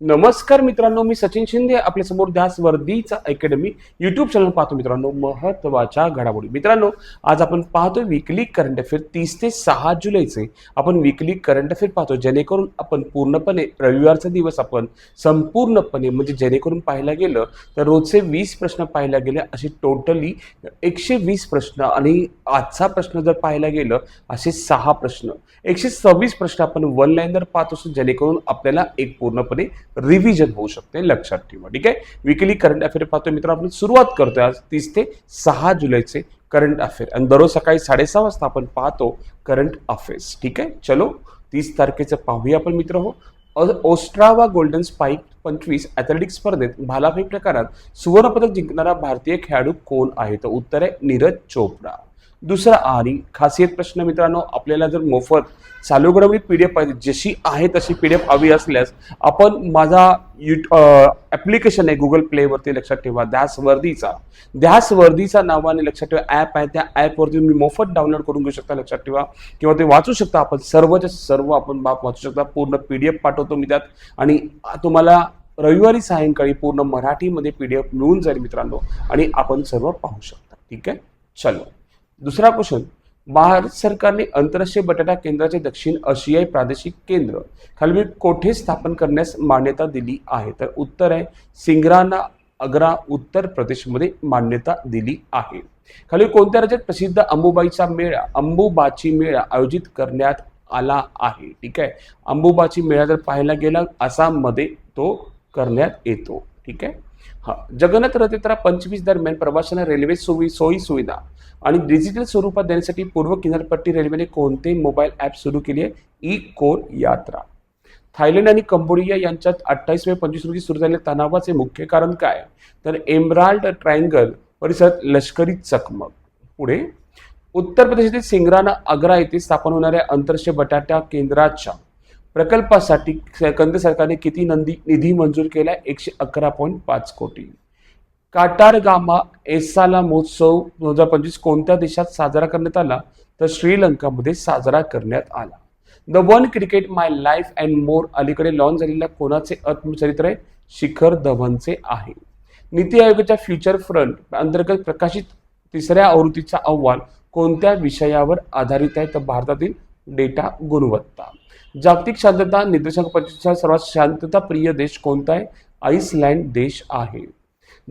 नमस्कार मित्रांनो मी सचिन शिंदे आपल्यासमोर ध्यास वर्दीचा अकॅडमी युट्यूब चॅनल पाहतो मित्रांनो महत्त्वाच्या घडामोडी. मित्रांनो आज आपण पाहतो विकली करंट अफेअर तीस ते सहा जुलैचे आपण विकली करंट अफेअर पाहतो जेणेकरून आपण पूर्णपणे रविवारचा दिवस आपण संपूर्णपणे म्हणजे जेणेकरून पाहायला गेलं तर रोजचे वीस प्रश्न पाहायला गेले असे टोटली एकशे वीस प्रश्न आणि आजचा प्रश्न जर पाहायला गेलं असे सहा प्रश्न. एकशे सव्वीस प्रश्न आपण वन लाईनर पाहत असतो जेणेकरून आपल्याला एक पूर्णपणे रिव्हिजन होऊ शकते लक्षात ठेवा. ठीक आहे? विकली करंट अफेअर पाहतोय मित्र आपण सुरुवात करतोय आज तीस ते सहा जुलैचे करंट अफेअर आणि दररोज सकाळी साडेसहा वाजता आपण पाहतो करंट अफेअर्स ठीक आहे? चलो तीस तारखेचं पाहूया आपण मित्र हो. ओस्ट्रावा गोल्डन स्पाइक पंचवीस ॲथलेटिक स्पर्धेत भालाफेक प्रकारात सुवर्णपदक जिंकणारा भारतीय खेळाडू कोण आहे? तर उत्तर आहे नीरज चोपडा दुसरा आणि खासियत प्रश्न मित्रांनो आपल्याला जर मोफत चालू घडवली पी डी एफ पाहिजे जशी आहे तशी पी डी एफ हवी असल्यास आपण माझा युट ॲप्लिकेशन आहे गुगल प्लेवरती लक्षात ठेवा. ध्यास वर्दीचा. ध्यास वर्दीचा नावाने लक्षात ठेवा. ॲप आहे त्या ॲपवरती तुम्ही मोफत डाउनलोड करून घेऊ शकता लक्षात ठेवा. किंवा ते वाचू शकता आपण. सर्वच्या सर्व आपण बाप वाचू शकता. पूर्ण पी डी एफ पाठवतो मी त्यात. आणि तुम्हाला रविवारी सायंकाळी पूर्ण मराठीमध्ये पी डी एफ मिळून जाईल मित्रांनो. आणि आपण सर्व पाहू शकता. ठीक आहे? चलो. दुसरा क्वेश्चन भारत सरकारने आंतरराष्ट्रीय बटाटा केंद्राचे दक्षिण आशियाई प्रादेशिक केंद्र खाली कोठे स्थापन करण्यास मान्यता दिली आहे? तर उत्तर आहे सिंगराना अग्रा उत्तर प्रदेशमध्ये मान्यता दिली आहे. खाली कोणत्या राज्यात प्रसिद्ध अंबुबाईचा मेळा अंबुबाची मेळा आयोजित करण्यात आला आहे? ठीक आहे अंबुबाची मेळा जर पाहायला गेला आसाममध्ये तो करण्यात येतो. ठीक आहे? हा जगन्नाथ रथयात्रा पंचवीस दरम्यान प्रवाशांना रेल्वे सोयी सोयी सुविधा आणि डिजिटल स्वरूपात देण्यासाठी पूर्व किनारपट्टी रेल्वेने कोणते मोबाईल ॲप सुरू केली आहे? ई कोर यात्रा. थायलंड आणि कंबोडिया यांच्यात अठ्ठावीस मे पंचवीस रोजी सुरू झालेल्या तणावाचे मुख्य कारण काय? तर एमराल्ड ट्रायंगल परिसरात लष्करी चकमक. पुढे उत्तर प्रदेशातील सिंगराना आग्रा येथे स्थापन होणाऱ्या आंतरराष्ट्रीय बटाटा केंद्राच्या प्रकल्पासाठी केंद्र सरकारने किती नंदी निधी मंजूर केला एकशे अकरा पॉईंट पाच कोटी. काटारगामा एसाला महोत्सव दोन हजार पंचवीस कोणत्या देशात साजरा करण्यात आला? तर श्रीलंकामध्ये साजरा करण्यात आला. The One Cricket My Life and More अलीकडे लॉन्च झालेल्या कोणाचे आत्मचरित्र आहे? शिखर धवनचे आहे. नीती आयोगाच्या फ्युचर फ्रंट अंतर्गत प्रकाशित तिसऱ्या आवृत्तीचा अहवाल कोणत्या विषयावर आधारित आहे? तर भारतातील डेटा गुणवत्ता. जागतिक शांतता निर्देशांक पंचवीसचा सर्वात शांतताप्रिय देश कोणता आहे? आईसलँड देश आहे.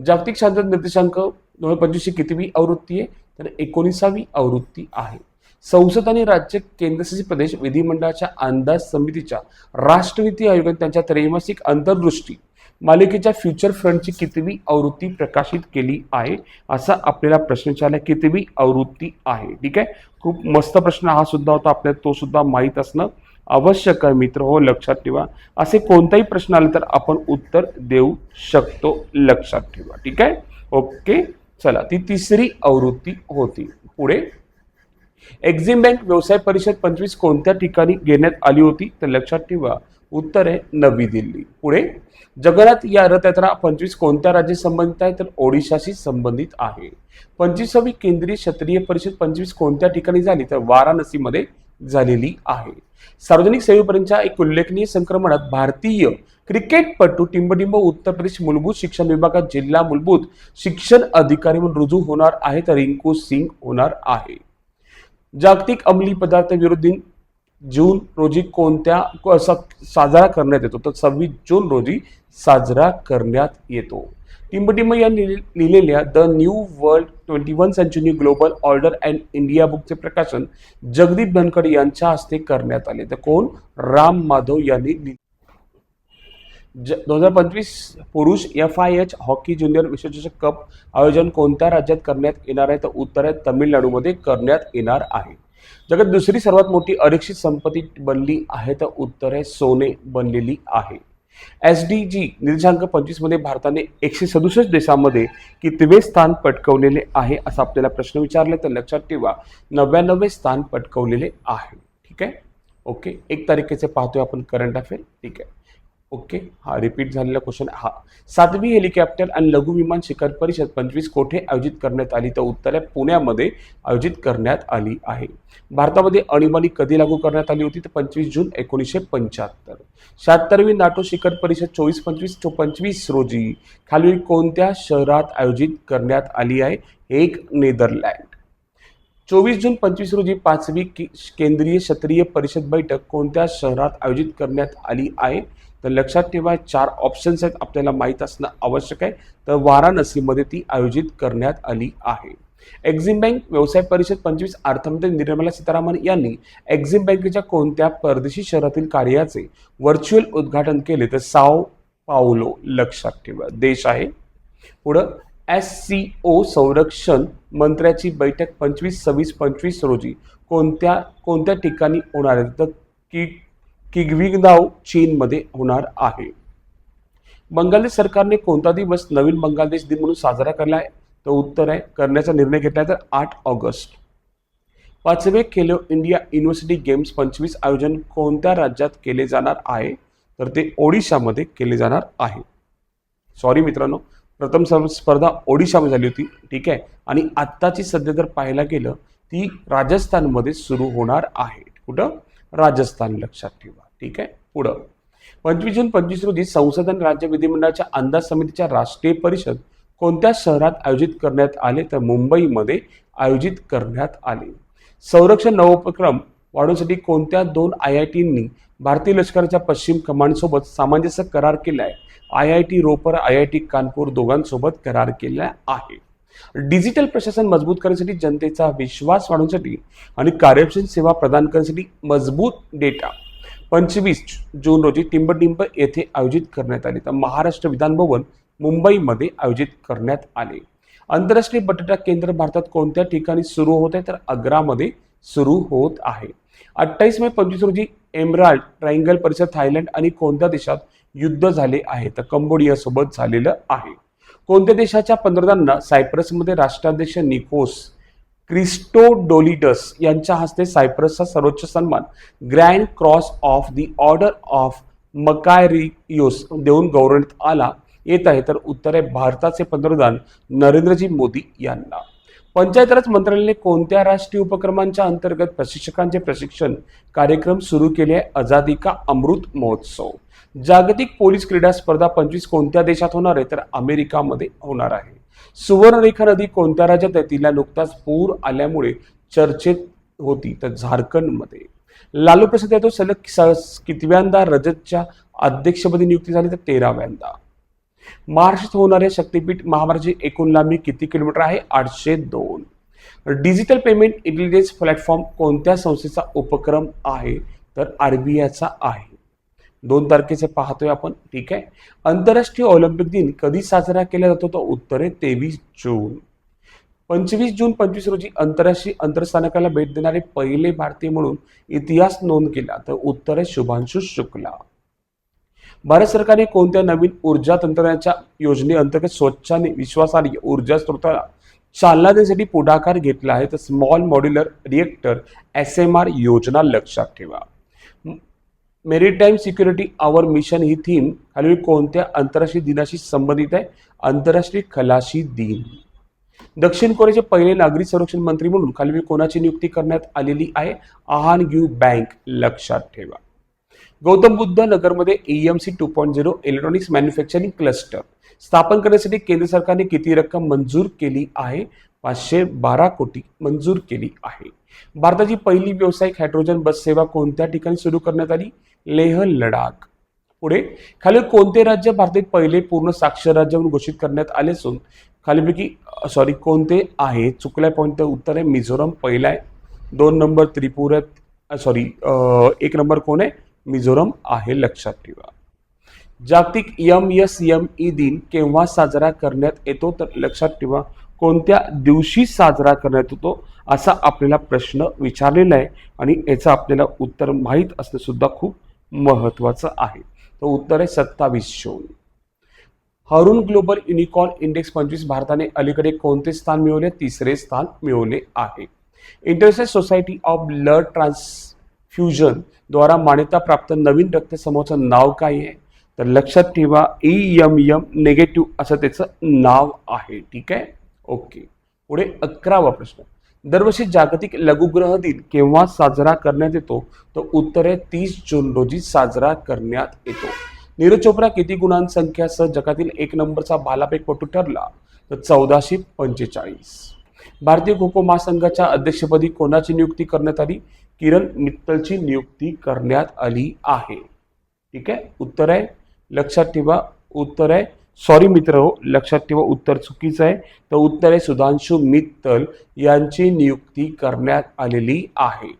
जागतिक शांतता निर्देशांक दोन हजार पंचवीसची कितवी आवृत्ती आहे? तर एकोणीसावी आवृत्ती आहे. संसद आणि राज्य केंद्रशासित प्रदेश विधिमंडळाच्या अंदाज समितीच्या राष्ट्रनीती आयोगाने त्यांच्या त्रैमासिक अंतर्दृष्टी मालिकेच्या फ्युचर फ्रंटची कितवी आवृत्ती प्रकाशित केली आहे? असा आपल्याला प्रश्न विचारला कितवी आवृत्ती आहे? ठीक आहे? खूप मस्त प्रश्न हा सुद्धा होता आपल्याला तो सुद्धा माहीत असणं आवश्यक आहे मित्र. हो लक्षात ठेवा. असे कोणताही प्रश्न आले तर आपण उत्तर देऊ शकतो लक्षात ठेवा. ठीक आहे? ओके चला. ती तिसरी आवृत्ती होती. पुढे. एक्झिम बँक व्यवसाय परिषद पंचवीस कोणत्या ठिकाणी घेण्यात आली होती? तर लक्षात ठेवा. उत्तर आहे नवी दिल्ली. पुढे जगन्नाथ या रथयात्रा पंचवीस कोणत्या राज्य संबंधित आहे? तर ओडिशाशी संबंधित आहे. पंचवीसावी केंद्रीय क्षत्रिय परिषद पंचवीस कोणत्या ठिकाणी झाली? तर वाराणसीमध्ये झालेली आहे. सार्वजनिक सेवेपर्यंतच्या एक उल्लेखनीय संक्रमणात भारतीय क्रिकेटपटू टिंबटिंब उत्तर प्रदेश मूलभूत शिक्षण विभागात जिल्हा मूलभूत शिक्षण अधिकारी म्हणून रुजू होणार आहे तर रिंकू सिंग होणार आहे. जागतिक अंमली पदार्थ विरोधी दिन जून रोजी कोणत्या असा साजरा करण्यात येतो? तर सव्वीस जून रोजी साजरा करण्यात येतो. टिंबटिंब या लिहिलेल्या The New World Twenty One Century Global Order and India बुकचे प्रकाशन जगदीप धनखड यांच्या हस्ते करण्यात आले. तर कोण? राम माधव यांनी दोन हजार पंचवीस पुरुष F I H hockey junior विश्वचषक कप आयोजन कोणत्या राज्यात करण्यात येणार आहे? तर उत्तर आहे तामिळनाडूमध्ये करण्यात येणार आहे. जगात दुसरी सर्वात मोठी अरक्षित संपत्ती बनली आहे तर उत्तर आहे सोने बनलेली आहे. एस डी जी निर्देशांक पंचवीसमध्ये भारताने एकशे सदुसष्ट देशामध्ये कितवे स्थान पटकवलेले आहे असा आपल्याला प्रश्न विचारला तर लक्षात ठेवा नव्याण्णवे स्थान पटकवलेले आहे. ठीक आहे? ओके एक तारखेचे पाहतोय आपण करंट अफेअर ठीक आहे. ओके? हा रिपीट झालेला क्वेश्चन हा. सातवी हेलिकॉप्टर आणि लघु विमान शिखर परिषद पंचवीस कोठे आयोजित करण्यात आली? तर उत्तर आहे पुण्यामध्ये आयोजित करण्यात आली आहे. भारतामध्ये अणीबाणी कधी लागू करण्यात आली होती? तर पंचवीस जून एकोणीसशे पंच्याहत्तर. शहात्तरवी नाटो शिखर परिषद चोवीस पंचवीस तो पंचवीस रोजी खालील कोणत्या शहरात आयोजित करण्यात आली आहे? एक नेदरलँड. चोवीस जून पंचवीस रोजी पाचवी केंद्रीय क्षत्रिय परिषद बैठक कोणत्या शहरात आयोजित करण्यात आली आहे? तर लक्षात ठेवा चार ऑप्शन्स आहेत आपल्याला माहीत असणं आवश्यक आहे. तर वाराणसीमध्ये ती आयोजित करण्यात आली आहे. एक्झिम बँक व्यवसाय परिषद पंचवीस अर्थमंत्री निर्मला सीतारामन यांनी एक्झिम बँकेच्या कोणत्या परदेशी शहरातील कार्याचे व्हर्च्युअल उद्घाटन केले तर साओ पावलो लक्षात ठेवा. देश आहे. पुढं एस सी ओ संरक्षण मंत्र्याची बैठक पंचवीस सव्वीस पंचवीस रोजी कोणत्या कोणत्या ठिकाणी होणार आहे? तर की किगविगदाव चीनमध्ये होणार आहे. बांगलादेश सरकारने कोणता दिवस नवीन बांगलादेश दिन म्हणून साजरा केला आहे? तर उत्तर आहे. करण्याचा निर्णय घेतला तर आठ ऑगस्ट. पाचवे खेलो इंडिया युनिव्हर्सिटी गेम्स पंचवीस आयोजन कोणत्या राज्यात केले जाणार आहे? तर ते ओडिशामध्ये केले जाणार आहे. सॉरी मित्रांनो प्रथम सर्व स्पर्धा ओडिशामध्ये झाली होती ठीक आहे? आणि आत्ताची सध्या जर पाहायला गेलं ती राजस्थानमध्ये सुरू होणार आहे. कुठं? राजस्थान लक्षात ठेवा. ठीक आहे? पुढं. पंचवीस जून पंचवीस रोजी संसदन राज्य विधिमंडळाच्या अंदाज समितीच्या राष्ट्रीय परिषद कोणत्या शहरात आयोजित करण्यात आले? तर मुंबईमध्ये आयोजित करण्यात आले. संरक्षण नवोपक्रम वाढवण्यासाठी कोणत्या दोन आय आय टींनी भारतीय लष्कराच्या पश्चिम कमांडसोबत सामंजस्य करार केला आहे I I T Ropar I I T Kanpur दोघांसोबत करार केला आहे. डिजिटल प्रशासन मजबूत करण्यासाठी जनतेचा विश्वास वाढवण्यासाठी आणि कार्यक्षम सेवा प्रदान करण्यासाठी मजबूत डेटा. पंचवीस जून रोजी टिंबटिंब येथे आयोजित करण्यात आले. तर महाराष्ट्र विधान भवन मुंबईमध्ये आयोजित करण्यात आले. आंतरराष्ट्रीय बटाटा केंद्र भारतात कोणत्या ठिकाणी सुरू होत आहे तर आग्रामध्ये सुरू होत आहे. अठ्ठावीस मे पंचवीस रोजी एमराल्ड ट्रायंगल परिषद थायलंड आणि कोणत्या देशात युद्ध झाले आहे? तर कंबोडिया सोबत झालेलं आहे. कोणत्या देशाच्या पंतप्रधानांना सायप्रसमध्ये राष्ट्राध्यक्ष निकोस क्रिस्टोडोलिडस यांच्या हस्ते सायप्रसचा सर्वोच्च सन्मान Grand Cross of the Order of Makarios देऊन गौरवण्यात आला. येत आहे तर उत्तर आहे भारताचे पंतप्रधान नरेंद्रजी मोदी यांना. पंचायत राज मंत्रालयाने कोणत्या राष्ट्रीय उपक्रमांच्या अंतर्गत प्रशिक्षकांचे प्रशिक्षण कार्यक्रम सुरू केले आहे? आझादी का अमृत महोत्सव? जागतिक पोलीस क्रीडा स्पर्धा पंचवीस कोणत्या देशात होणार आहे? तर अमेरिकामध्ये होणार आहे. सुवर्णरेखा नदी कोणत्या राज्यात आहे? तिला नुकताच पूर आल्यामुळे चर्चेत होती. तर झारखंडमध्ये. लालू प्रसाद यादव सलग स- कितव्यांदा रजतच्या अध्यक्षपदी नियुक्ती झाली तर तेराव्यांदा. महाराष्ट्रात होणारे शक्तीपीठ महामार्गाची एकूण लांबी किती किलोमीटर आहे? आठशे दोन. डिजिटल पेमेंट इंटेलिजन्स प्लॅटफॉर्म कोणत्या संस्थेचा उपक्रम आहे? तर आरबीआयचा आहे. दोन तारखेचे पाहतोय आपण ठीक आहे? आंतरराष्ट्रीय ऑलिम्पिक दिन कधी साजरा केला जातो? तर उत्तर आहे तेवीस जून. पंचवीस जून पंचवीस रोजी आंतरराष्ट्रीय अंतरस्थानकाला भेट देणारे पहिले भारतीय म्हणून इतिहास नोंद केला तर उत्तर आहे शुभांशु शुक्ला. भारत सरकारने कोणत्या नवीन ऊर्जा तंत्रज्ञानाच्या योजनेअंतर्गत स्वच्छाने विश्वासार्ह ऊर्जा स्रोताला चालना देण्यासाठी पुढाकार घेतला आहे? तर small modular reactor S M R योजना लक्षात ठेवा. मेरीटाईम सिक्युरिटी आवर मिशन ही थीम खालील कोणत्या आंतरराष्ट्रीय दिनाशी संबंधित आहे? आंतरराष्ट्रीय खलाशी दिन. दक्षिण कोरियाचे पहिले नागरी संरक्षण मंत्री म्हणून खालील कोणाची नियुक्ती करण्यात आलेली आहे? आहान ग्यू बँक. लक्षात ठेवा. गौतम बुद्ध नगरमध्ये EMC two point zero electronics manufacturing cluster स्थापन करण्यासाठी केंद्र सरकारने किती रक्कम मंजूर केली आहे? पाचशे बारा कोटी मंजूर केली आहे. भारताची पहिली व्यावसायिक हायड्रोजन बस सेवा कोणत्या ठिकाणी सुरू करण्यात आली? लेह लडाख. पुढे खालील कोणते राज्य भारतात पहिले पूर्ण साक्षर राज्य म्हणून घोषित करण्यात आले असून खालीपैकी सॉरी कोणते आहे? चुकल्या पॉईंट उत्तर आहे मिझोरम पहिला आहे. दोन नंबर त्रिपुरा सॉरी एक नंबर कोण आहे? मिझोरम आहे लक्षात ठेवा. जागतिक यम यस यम ई दिन केव्हा साजरा करण्यात येतो? तर लक्षात ठेवा कोणत्या दिवशी साजरा करण्यात येतो? असा आपल्याला प्रश्न विचारलेला आहे आणि याचं आपल्याला उत्तर माहीत असणं सुद्धा खूप महत्त्वाचं आहे. तर उत्तर आहे सत्तावीस शून्य. हरून ग्लोबल युनिकॉर्न इंडेक्स पंचवीस भारताने अलीकडे कोणते स्थान मिळवले? तिसरे स्थान मिळवले आहे. International society of blood transfusion द्वारा मान्यता प्राप्त नवीन रक्तसमूहाचं नाव काय आहे? तर लक्षात ठेवा ई एम एम नेगेटिव्ह असं त्याचं नाव आहे. ठीक आहे? ओके पुढे अकरावा प्रश्न. दरवर्षी जागतिक लघुग्रह दिन केव्हा साजरा करण्यात येतो तर उत्तरे तीस जून रोजी साजरा करण्यात येतो. नीरज चोप्रा किती गुणांसंख्यासह जगातील एक नंबरचा भालाफेकपटू ठरला? तर चौदाशे पंचेचाळीस. भारतीय खो खो महासंघाच्या अध्यक्षपदी कोणाची नियुक्ती करण्यात आली? किरण मित्तलची नियुक्ती करण्यात आली आहे. ठीक आहे? उत्तर आहे लक्षात ठेवा. उत्तर आहे सॉरी मित्र हो लक्षात ठेवा उत्तर चुकीचं आहे. तर उत्तर आहे सुधांशु मित्तल यांची नियुक्ती करण्यात आलेली आहे.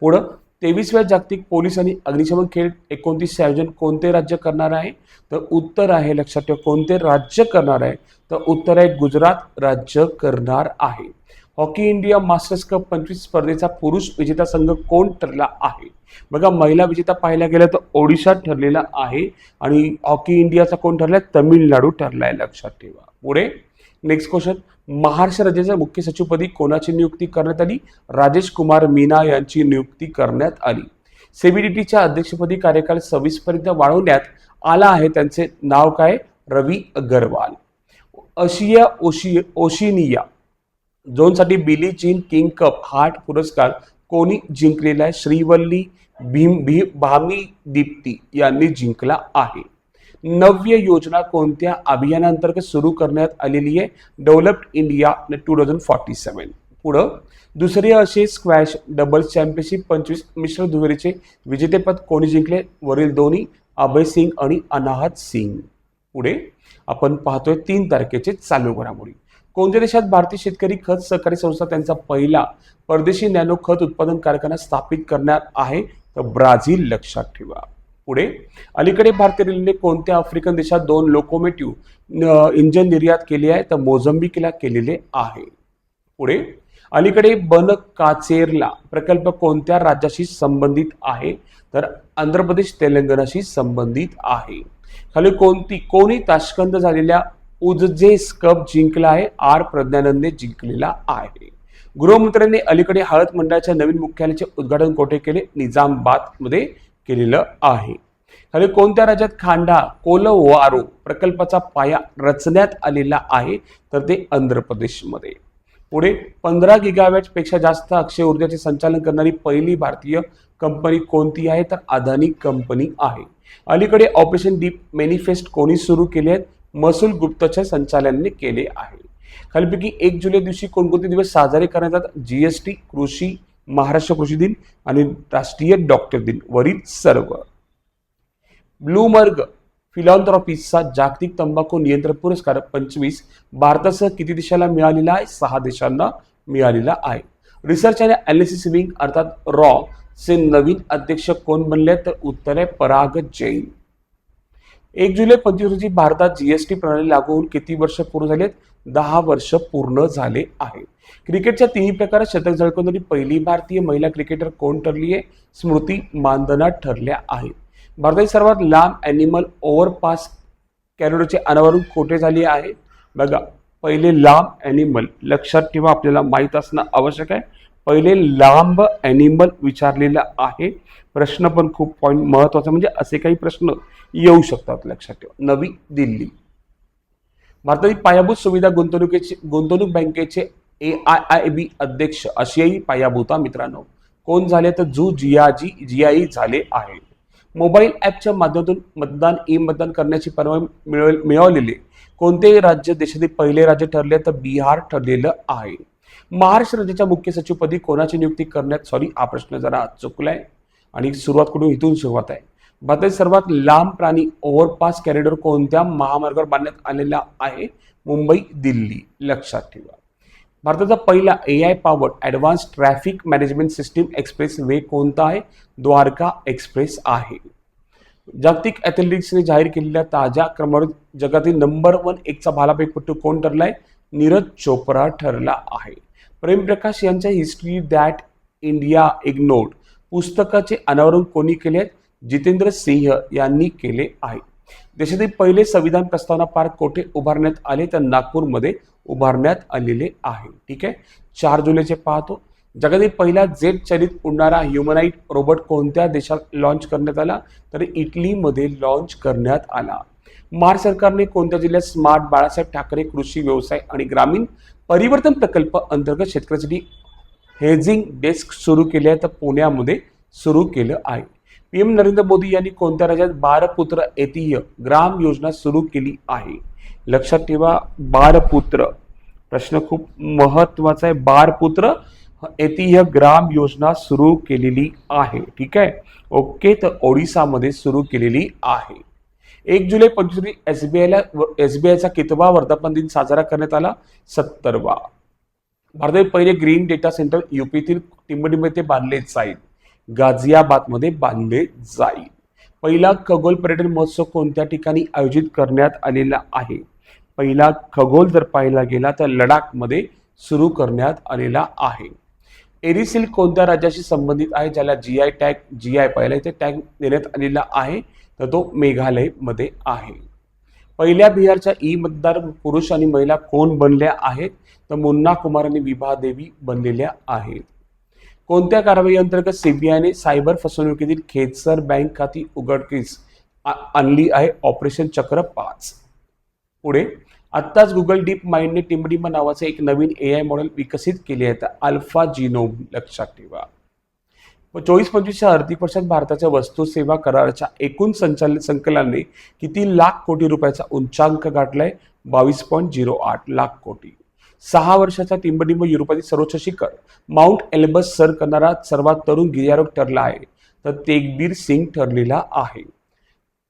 पुढं तेवीसव्या जागतिक पोलीस आणि अग्निशमन खेळ एकोणतीसचे आयोजन कोणते राज्य करणार आहे? तर उत्तर आहे लक्षात ठेवा कोणते राज्य करणार आहे? तर उत्तर आहे गुजरात राज्य करणार आहे. हॉकी इंडिया मास्टर्स कप पंचवीस स्पर्धेचा पुरुष विजेता संघ कोण ठरला आहे? बघा महिला विजेता पाहायला गेलं तर ओडिशा ठरलेला आहे आणि हॉकी इंडियाचा कोण ठरलाय? तमिळनाडू ठरलाय लक्षात ठेवा. पुढे नेक्स्ट क्वेश्चन महाराष्ट्र राज्याच्या मुख्य सचिवपदी कोणाची नियुक्ती करण्यात आली? राजेश कुमार मीना यांची नियुक्ती करण्यात आली. सीबीडीटीच्या अध्यक्षपदी कार्यकाल सव्वीस पर्यंत वाढवण्यात आला आहे. त्यांचे नाव काय? रवी अगरवाल. अशिया ओशी ओशिनिया. झोनसाठी बिली चीन किंग कप हार्ट पुरस्कार कोणी जिंकलेला आहे? श्रीवल्ली भीम भी भामी दीप्ती यांनी जिंकला आहे. नव्य योजना कोणत्या अभियानांतर्गत सुरू करण्यात आलेली आहे? Developed India two thousand forty seven पुढं दुसरे असे स्क्वॅश डबल्स चॅम्पियनशिप पंचवीस मिश्र दुहेरीचे विजेतेपद कोणी जिंकले? वरील दोन्ही अभय सिंग आणि अनाहत सिंग. पुढे आपण पाहतोय तीन तारखेचे चालू घडामोडी. कोणत्या देशात भारतीय शेतकरी खत सहकारी संस्था त्यांचा पहिला परदेशी नॅनो खत उत्पादन कारखाना स्थापित करण्यात आहे? तर ब्राझील लक्षात ठेवा. पुढे अलीकडे भारतीय रेल्वेने कोणत्या आफ्रिकन देशात दोन लोकोमेटिव्ह इंजन निर्यात केले आहे? तर मोझंबिकला केलेले आहे. पुढे अलीकडे बन काचेरला प्रकल्प कोणत्या राज्याशी संबंधित आहे? तर आंध्र प्रदेश तेलंगणाशी संबंधित आहे. खाली कोणती कोणी ताशकंद झालेल्या उजजेस कप जिंकला आहे आर प्रज्ञानंदने जिंकलेला आहे. गृहमंत्र्यांनी अलीकडे हळद मंडळाच्या नवीन मुख्यालयाचे उद्घाटन कोठे केले? निजामाबादमध्ये केलेलं आहे. हवे कोणत्या राज्यात खांडा कोलवारो प्रकल्पाचा पाया रचण्यात आलेला आहे? तर ते आंध्र प्रदेशमध्ये पुढे पंधरा गिगावॅटपेक्षा जास्त अक्षय ऊर्जाचे संचालन करणारी पहिली भारतीय कंपनी कोणती आहे? तर अदानी कंपनी आहे. अलीकडे ऑपरेशन डीप मॅनिफेस्ट कोणी सुरू केले आहेत? महसूल गुप्तच्या संचालनाने केले आहे. खालीपैकी एक जुलै दिवशी कोणकोणते दिवस साजरे करण्यात येतात जीएसटी कृषी महाराष्ट्र कृषी दिन आणि राष्ट्रीय डॉक्टर दिन वरील सर्व. ब्लूमर्ग फिलॉन्थ्रॉपीसचा जागतिक तंबाखू नियंत्रण पुरस्कार पंचवीस. भारतासह किती देशाला मिळालेला आहे? सहा देशांना मिळालेला आहे. रिसर्च आणि अनालिसिस विंग अर्थात रॉ चे नवीन अध्यक्ष कोण बनले? तर उत्तर आहे पराग जैन. एक जुलै पंचवीस रोजी भारतात जीएसटी प्रणाली लागू होऊन किती वर्ष पूर्ण झालेत दहा वर्ष पूर्ण झाले आहे क्रिकेटच्या तिन्ही प्रकारात शतक झळकवणारी पहिली भारतीय महिला क्रिकेटर कोण ठरली आहे? स्मृती मानधना ठरल्या आहेत. भारतातील सर्वात लांब ॲनिमल ओव्हरपास कॅरिडोरचे अनावरण खोटे झाले आहे? बघा पहिले लांब ॲनिमल लक्षात ठेवा आपल्याला माहीत असणं आवश्यक आहे. पहिले लांब ॲनिमल विचारलेला आहे. प्रश्न पण खूप पॉईंट महत्त्वाचा म्हणजे असे काही प्रश्न येऊ शकतात लक्षात ठेवा. नवी दिल्ली. भारतातील पायाभूत सुविधा गुंतवणुकीचे गुंतवणूक बँकेचे ए आय आय बी अध्यक्ष आशियाई पायाभूता मित्रांनो कोण झाले तर जू जियाजी जियाई झाले आहे. मोबाईल ॲपच्या माध्यमातून मतदान ई मतदान करण्याची परवानगी मिळव मिळवलेले कोणतेही राज्य देशातील पहिले राज्य ठरले तर बिहार ठरलेलं आहे. महाराष्ट्र राज्याच्या मुख्य सचिवपदी कोणाची नियुक्ती करण्यात सॉरी हा प्रश्न जरा चुकलाय आणि सुरुवात कुठून इथून सुरुवात आहे. भारतातील सर्वात लांब प्राणी ओव्हरपास कॅरिडॉर कोणत्या महामार्गावर बांधण्यात आलेला आहे? मुंबई दिल्ली. लक्षात ठेवा. भारताचा पहिला A I powered advance traffic management system expressway कोणता आहे? द्वारका एक्सप्रेस आहे. जागतिक ॲथलेटिक्सने जाहीर केलेल्या ताज्या क्रमवारीत जगातील नंबर वन एकचा भालापेकपटू कोण ठरला आहे नीरज चोप्रा ठरला आहे. प्रेमप्रकाश यांच्या हिस्ट्री दॅट इंडिया इग्नोर्ड पुस्तकाचे अनावरण कोणी केले आहेत? जितेंद्र सिंह यांनी केले आहे. देशातील पहिले संविधान प्रस्तावना पार्क कोठे उभारण्यात आले? तर नागपूरमध्ये उभारण्यात आलेले आहे. ठीक आहे? चार जुलैचे पाहतो. जगातील पहिला जेट चलित उडणारा ह्युमनाईट रोबोट कोणत्या देशात लॉन्च करण्यात आला? तर इटलीमध्ये लॉन्च करण्यात आला. महाराष्ट्र सरकारने कोणत्या जिल्ह्यात स्मार्ट बाळासाहेब ठाकरे कृषी व्यवसाय आणि ग्रामीण परिवर्तन प्रकल्प अंतर्गत शेतकऱ्यासाठी हेजिंग डेस्क सुरू केले आहे. तर पुण्यामध्ये सुरू केलं आहे. पी एम नरेंद्र मोदी यांनी कोणत्या राज्यात बारपुत्र ऐतिह्य ग्राम योजना सुरू केली आहे? लक्षात ठेवा बारपुत्र. प्रश्न खूप महत्त्वाचा आहे. बारपुत्र ऐतिह्य ग्राम योजना सुरू केलेली आहे. ठीक आहे? ओके तर ओडिसामध्ये सुरू केलेली आहे. एक जुलै पंचवीस एस बी आयला एस बी आयचा कितवा वर्धापन दिन साजरा करण्यात आला. सत्तरवा. भारतातील पहिले ग्रीन डेटा सेंटर युपीतील टिंबटिंब येथे बांधले जाईल. गाझियाबादमध्ये बांधले जाईल. पहिला खगोल पर्यटन महोत्सव कोणत्या ठिकाणी आयोजित करण्यात आलेला आहे? पहिला खगोल जर पाहिला गेला तर लडाखमध्ये सुरू करण्यात आलेला आहे. एरिसिल कोणत्या राज्याशी संबंधित आहे? ज्याला G I tag G I पाहिला इथे टॅग देण्यात आलेला आहे. तर तो मेघालयमध्ये आहे. पहिल्या बिहारच्या ई मतदार पुरुष आणि महिला कोण बनल्या आहेत? तर मुन्ना कुमार आणि विभा देवी बनलेल्या आहेत. कोणत्या कारवाई अंतर्गत सीबीआयने सायबर फसवणुकीतील खेतसर बँक खाती उघडकीस आ- आणली आहे? ऑपरेशन चक्र पाच. पुढे आत्ताच गुगल डीप माइंडने टिंबडिंब नावाचे एक नवीन ए आय मॉडेल विकसित केले आहे. तर अल्फा जिनोम लक्षात ठेवा. व चोवीस पंचवीसच्या आर्थिक वर्षात भारताच्या वस्तू सेवा कराराच्या एकूण संचालन संकलनाने किती लाख कोटी रुपयाचा उंचांक गाठलाय? बावीस पॉईंट झिरो आठ लाख कोटी. सहा वर्षाचा टिंबडिंब युरोपातील सर्वोच्च शिखर. माउंट एल्बस सर करणारा सर्वात तरुण गिर्यारोग ठरला आहे. तर तेगबीर सिंग ठरलेला आहे.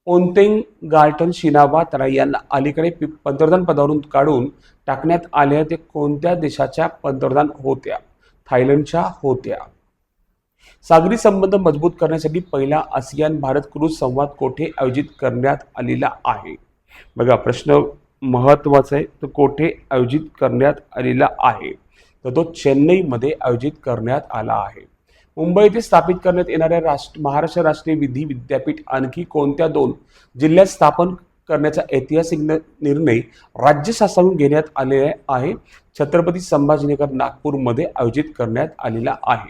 पोंतेंग गार्टन शिनावात यांना अलीकडे पंतप्रधान पदावरून काढून टाकण्यात आले ते कोणत्या देशाच्या पंतप्रधान होत्या? थायलंडच्या होत्या. सागरी संबंध मजबूत करण्यासाठी पहिला आसियान भारत क्रूज संवाद कोठे आयोजित करण्यात आलेला आहे? बघा प्रश्न महत्त्वाचा आहे. तो कोठे आयोजित करण्यात आलेला आहे? तर तो चेन्नईमध्ये आयोजित करण्यात आला आहे. मुंबई येथे स्थापित करण्यात येणाऱ्या राष्ट्र महाराष्ट्र राष्ट्रीय विधी विद्यापीठ आणखी कोणत्या दोन जिल्ह्यात स्थापन करण्याचा ऐतिहासिक निर्णय राज्य शासनाकडून घेण्यात आले आहे? छत्रपती संभाजीनगर नागपूरमध्ये आयोजित करण्यात आलेला आहे.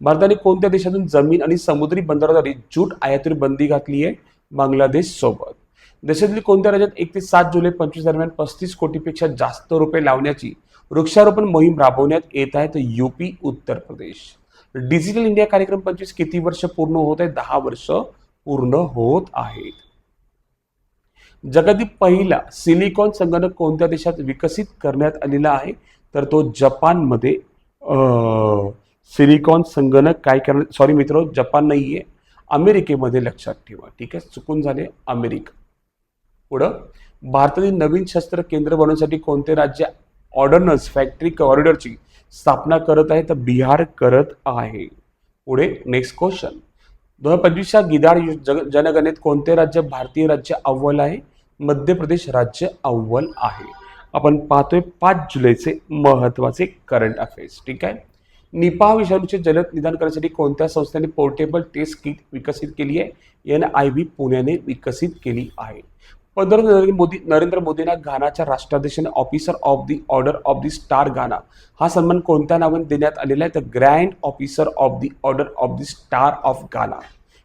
भारताने कोणत्या देशातून जमीन आणि समुद्री बंदराद्वारे जूट आयातीवर बंदी घातली आहे? बांगलादेश सोबत. देशातील कोणत्या राज्यात एक ते सात जुलै पंचवीस दरम्यान पस्तीस कोटीपेक्षा जास्त रुपये लावण्याची वृक्षारोपण मोहीम राबवण्यात येत आहे? तर UP Uttar Pradesh. Digital India कार्यक्रम पंचवीस किती वर्ष पूर्ण होत आहे? दहा वर्ष पूर्ण होत आहेत. जगातील पहिला सिलिकॉन संगणक कोणत्या देशात विकसित करण्यात आलेला आहे? तर तो जपानमध्ये अं, सिलिकॉन संगणक काय करणार? सॉरी मित्र जपान नाही आहे अमेरिकेमध्ये लक्षात ठेवा. ठीक आहे? चुकून झाले अमेरिका. पुढं. भारतातील नवीन शस्त्र केंद्र बनवण्यासाठी कोणते राज्य ऑर्डनन्स फॅक्टरी कॉरिडॉरची स्थापना करत आहे तर बिहार करत आहे. पुढे नेक्स्ट क्वेश्चन. दोन हजार पंचवीसच्या गिदाड यु- जग- जनगणनेत कोणते राज्य भारतीय राज्य अव्वल आहे? मध्य प्रदेश राज्य अव्वल आहे. आपण पाहतोय पाच जुलैचे महत्त्वाचे करंट अफेअर्स ठीक आहे? निपाह विषाणूचे जलद निदान करण्यासाठी कोणत्या संस्थेने पोर्टेबल टेस्ट किट विकसित केली आहे? एन आय व्ही पुण्याने विकसित केली आहे. पंतप्रधान नरेंद्र मोदी नरेंद्र मोदींना घानाच्या राष्ट्राध्यक्षाने officer of the order of the star Ghana. हा सन्मान कोणत्या नावाने देण्यात आलेला आहे? तर grand officer of the order of the star of Ghana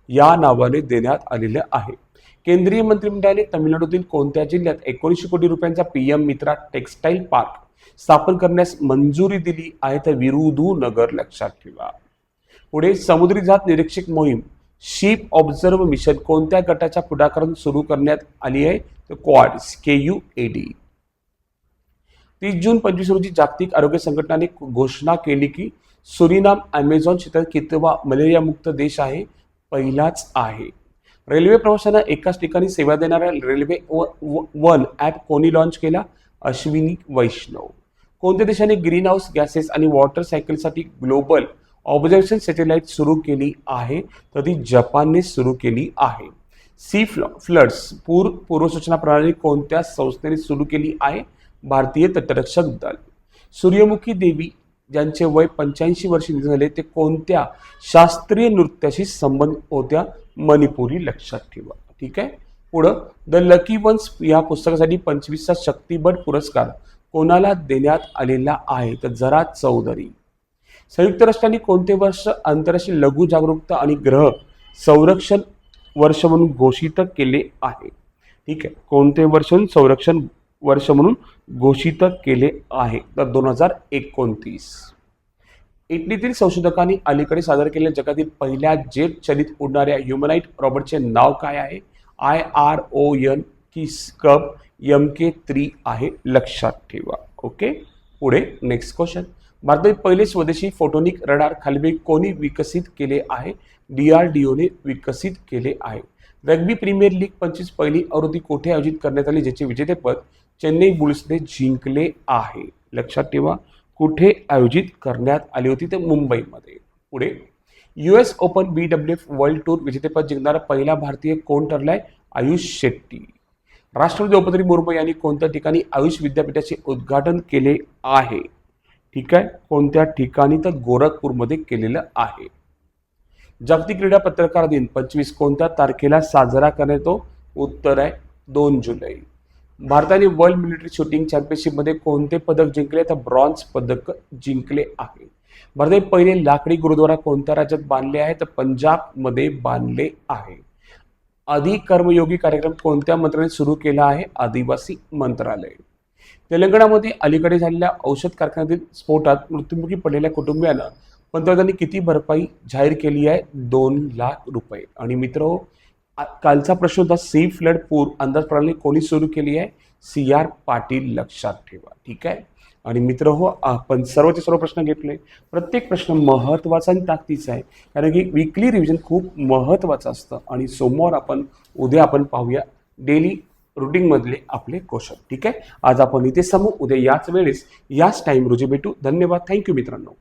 या नावाने देण्यात आलेले आहे. केंद्रीय मंत्रिमंडळाने तमिळनाडूतील कोणत्या जिल्ह्यात एकोणीसशे कोटी रुपयांचा पीएम मित्रा टेक्सटाईल पार्क स्थापन करण्यास मंजुरी दिली आहे तर विरुधुनगर लक्षात ठेवा. पुढे समुद्री जात निरीक्षक मोहीम. शिप ऑब्झर्व मिशन कोणत्या गटाच्या पुढाकारातून सुरू करण्यात आली आहे? तर Quad K U A D तीस जून पंचवीस रोजी जागतिक आरोग्य संघटनाने घोषणा केली की सुरिनाम अमेझॉन क्षेत्रात कितवा मलेरियामुक्त देश आहे? पहिलाच आहे. रेल्वे प्रवाशांना एकाच ठिकाणी सेवा देणाऱ्या रेल्वे व- वन ॲप कोणी लॉन्च केला? अश्विनी वैष्णव. कोणत्या देशाने ग्रीन हाऊस गॅसेस आणि वॉटर सायकलसाठी ग्लोबल ऑब्झर्वेशन सॅटेलाइट सुरू केली आहे? तर ती जपानने सुरू केली आहे. सी फ्ल फ्लड्स पूर पूर्वसूचना प्रणाली कोणत्या संस्थेने सुरू केली आहे? भारतीय तटरक्षक दल. सूर्यमुखी देवी ज्यांचे वय पंच्याऐंशी वर्षे झाले ते कोणत्या शास्त्रीय नृत्याशी संबंधित होत्या? मणिपुरी लक्षात ठेवा. ठीक आहे? पुढं द लकी वन्स या पुस्तकासाठी पंचवीसचा शक्तिबळ पुरस्कार कोणाला देण्यात आलेला आहे? तर जरा चौधरी. संयुक्त राष्ट्रांनी कोणते वर्ष आंतरराष्ट्रीय लघु जागरूकता आणि ग्रह संरक्षण वर्ष म्हणून घोषित केले आहे? ठीक आहे. कोणते वर्ष संरक्षण वर्ष म्हणून घोषित केले आहे? तर दोन हजार एकोणतीस. इटलीतील संशोधकांनी अलीकडे सादर केलेल्या जगातील पहिल्या जेट चलित उडणाऱ्या ह्युमनाईट रॉबर्टचे नाव काय आहे? आय आर ओ एन किस्कब एम के थ्री आहे. लक्षात ठेवा. ओके पुढे नेक्स्ट क्वेश्चन भारतातील पहिले स्वदेशी फोटोनिक रडार खालवे कोणी विकसित केले आहे? डी आर डी ओने विकसित केले आहे. रग्बी प्रीमियर लीग पंचवीस पहिली आवृत्ती कोठे आयोजित करण्यात आली? ज्याचे विजेतेपद चेन्नई बुल्सने जिंकले आहे. लक्षात ठेवा. कुठे आयोजित करण्यात आली होती? ते मुंबईमध्ये. पुढे U S open B W F world tour विजेतेपद जिंकणारा पहिला भारतीय कोण ठरलाय? आयुष शेट्टी. राष्ट्रपती द्रौपदी मुर्मू यांनी कोणत्या ठिकाणी आयुष विद्यापीठाचे उद्घाटन केले आहे? ठीक आहे. कोणत्या ठिकाणी तर गोरखपूरमध्ये केलेलं आहे? जागतिक क्रीडा पत्रकार दिन पंचवीस कोणत्या तारखेला साजरा करण्यात येतो? उत्तर आहे दोन जुलै. भारताने वर्ल्ड मिलिटरी शूटिंग चॅम्पियनशिपमध्ये कोणते पदक जिंकले? तर ब्रॉन्झ पदक जिंकले आहे. भारताने पहिले लाकडी गुरुद्वारा कोणत्या राज्यात बांधले आहे? तर पंजाबमध्ये बांधले आहे. आधी कर्मयोगी कार्यक्रम कोणत्या मंत्र्याने सुरू केला आहे? आदिवासी मंत्रालय. तेलंगणामध्ये अलीकडे झालेल्या औषध कारखान्यातील स्फोटात मृत्युमुखी पडलेल्या कुटुंबियांना पंतप्रधानांनी किती भरपाई जाहीर केली आहे? दोन लाख रुपये. आणि मित्र कालचा प्रश्न होता सी फ्लड पूर अंदाज प्रणाली कोणी सुरू केली आहे? सी आर पाटील लक्षात ठेवा. ठीक आहे? आणि मित्र हो आपण सर्वचे सर्व प्रश्न घेतले. प्रत्येक प्रश्न महत्त्वाचा आणि ताकदीचा आहे. कारण की वीकली रिव्हिजन खूप महत्त्वाचं असतं. आणि सोमवार आपण उद्या आपण पाहूया डेली रुटीनमधले आपले क्वेश्चन. ठीक आहे? आज आपण इथे समू. उद्या याच वेळेस याच टाईम रोजी भेटू. धन्यवाद. थँक्यू मित्रांनो.